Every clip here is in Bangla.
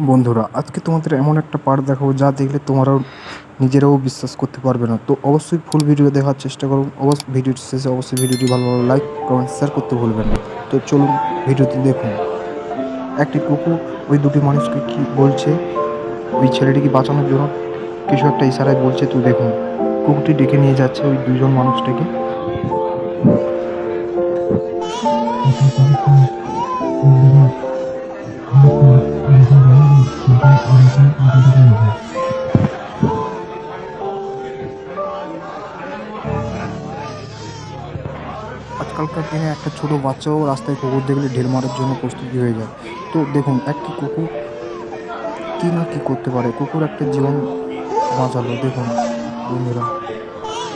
बंधुरा आज के तुम्हारे एम एक पार्ट देखो जहा देखले तुम्हारा নিজেরাও বিশ্বাস করতে পারবে না। তো অবশ্যই ফুল ভিডিও দেখার চেষ্টা করুন। অবশ্যই ভিডিওটি শেষে অবশ্যই ভিডিওটি ভালো ভালো লাইক কমেন্ট শেয়ার করতে ভুলবেন না। তো চলুন ভিডিওটি দেখুন। একটি কুকুর ওই দুটি মানুষকে কি বলছে? ওই ছেলেটিকে বাঁচানোর জন্য কিছু একটা ইশারায় বলছে, তো দেখুন। কুকুরটি ডেকে নিয়ে যাচ্ছে ওই দুজন মানুষটাকে। আজকালকার দিনে একটা ছোট বাচ্চাও রাস্তায় কুকুর দেখলে ঢেল মারার জন্য প্রস্তুতি হয়ে যায়। তো দেখুন, একটি কুকুর কী না কী করতে পারে? কুকুর একটা জীবন বাঁচালো। দেখুন, বন্ধুরা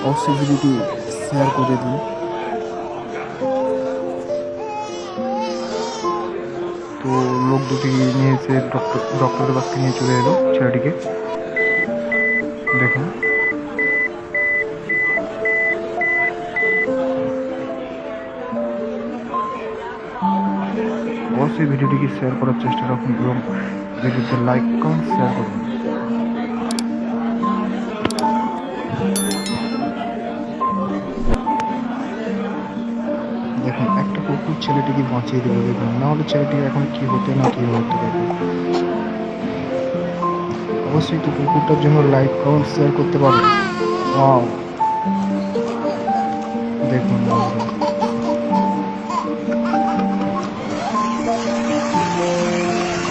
অবশ্যই ভিডিওটি শেয়ার করে দিন। তো লোক দুটি নিয়ে এসে ডক্টর ডক্টরের কাছকে নিয়ে চলে এলো ছেলেটিকে। দেখুন। অবশ্যই ভিডিওটিকে শেয়ার করার চেষ্টা রাখুন এবং ভিডিওতে লাইক কমেন্ট শেয়ার করুন। দেখুন, একটা কুকুর ছেলেটিকে বাঁচিয়ে দেবে, দেখুন নাহলে ছেলেটি এখন কি হতে, না কি হতে দেখুন অবশ্যই তো কুকুরটার জন্য লাইক কমেন্ট শেয়ার করতে পারো। দেখুন।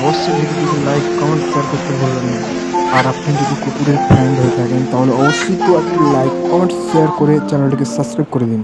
অবশ্যই ভিডিওটিকে লাইক কমেন্ট শেয়ার করতে ভুলবেন না। আর আপনি যদি কুকুরের ফ্রেন্ড হয়ে থাকেন, তাহলে অবশ্যই তো একটি লাইক কমেন্ট শেয়ার করে চ্যানেলটিকে সাবস্ক্রাইব করে দিন।